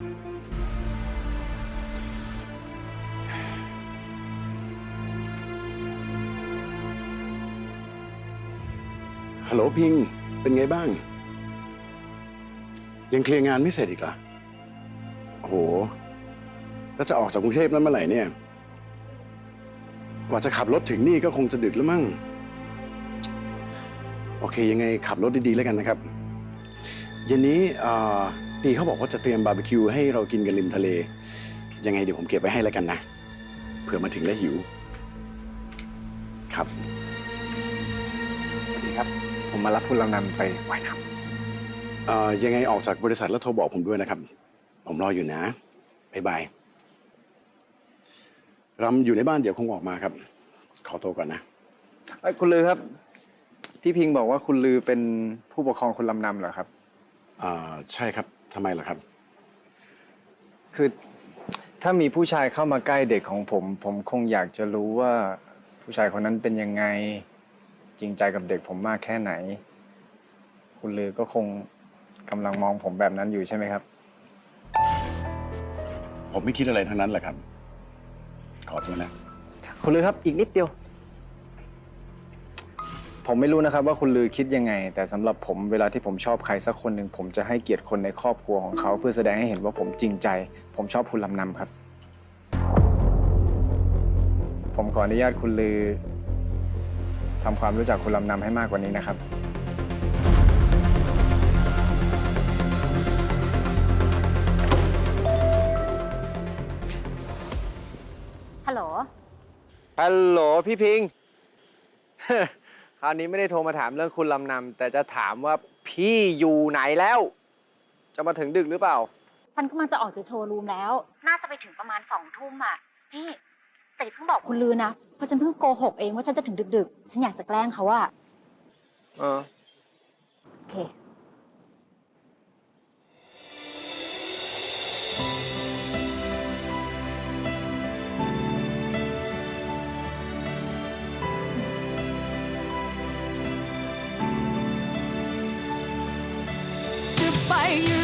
ฮัลโหลพิง เป็นไงบ้าง ยังเคลียร์งานไม่เสร็จอีกเหรอโอ้โห แล้วจะออกจากกรุงเทพนั้นเมื่อไหร่เนี่ย กว่าจะขับรถถึงนี่ก็คงจะดึกแล้วมั้ง โอเคยังไงขับรถดี ๆ แล้วกันนะครับเย็นนี้เอ่อ ตีเขาบอกว่าจะเตรียมบาร์บีคิวให้เรากินกันริมทะเล ยังไงเดี๋ยวผมเก็บไว้ให้แล้วกันนะ เผื่อมาถึงแล้วหิว ครับสวัสดีครับ ผมมารับคุณลำนำไปว่ายน้เอ่อยังไงออกจากบริษัทแล้วโทรบอกผมด้วยนะครับ ผมรออยู่นะบ๊ายบายรำอยู่ในบ้านเดี๋ยวคงออกมาครับ ขอตัวก่อนนะำเอ้ยคุณลือครับ พี่พิงบอกว่าคุณลือเป็นผู้ปกครองคุณลำนำเหรอครับ อ่าใช่ครับทำไมล่ะครับ คือถ้ามีผู้ชายเข้ามาใกล้เด็กของผม ผมคงอยากจะรู้ว่าผู้ชายคนนั้นเป็นยังไง จริงใจกับเด็กผมมากแค่ไหน คุณลือก็คงกำลังมองผมแบบนั้นอยู่ใช่ไหมครับ ผมไม่คิดอะไรทั้งนั้นแหละครับ ขอตัวนะ คุณลือครับอีกนิดเดียว ผมไม่รู้นะครับว่าคุณลือคิดยังไง แต่สำหรับผมเวลาที่ผมชอบใครสักคนหนึ่งผมจะให้เกียรติคนในครอบครัวของเขาเพื่อแสดงให้เห็นว่าผมจริงใจ ผมชอบคุณลำนำครับ ผมขออนุญาตคุณลือทำความรู้จักคุณลำนำให้มากกว่านี้นะครับ ฮัลโหล ฮัลโหลพี่พิง คราวนี้ไม่ได้โทรมาถามเรื่องคุณลำนำแต่จะถามว่าพี่อยู่ไหนแล้ว จะมาถึงดึกหรือเปล่า ฉันกำลังจะออกจากโชว์รูมแล้ว น่าจะไปถึงประมาณสองทุ่มอะนี่ แต่อย่าเพิ่งบอกคุณลือนะ เพราะฉันเพิ่งโกหกเองว่าฉันจะถึงดึก ๆ ฉันอยากจะแกล้งเขาอะเออ โอเค you.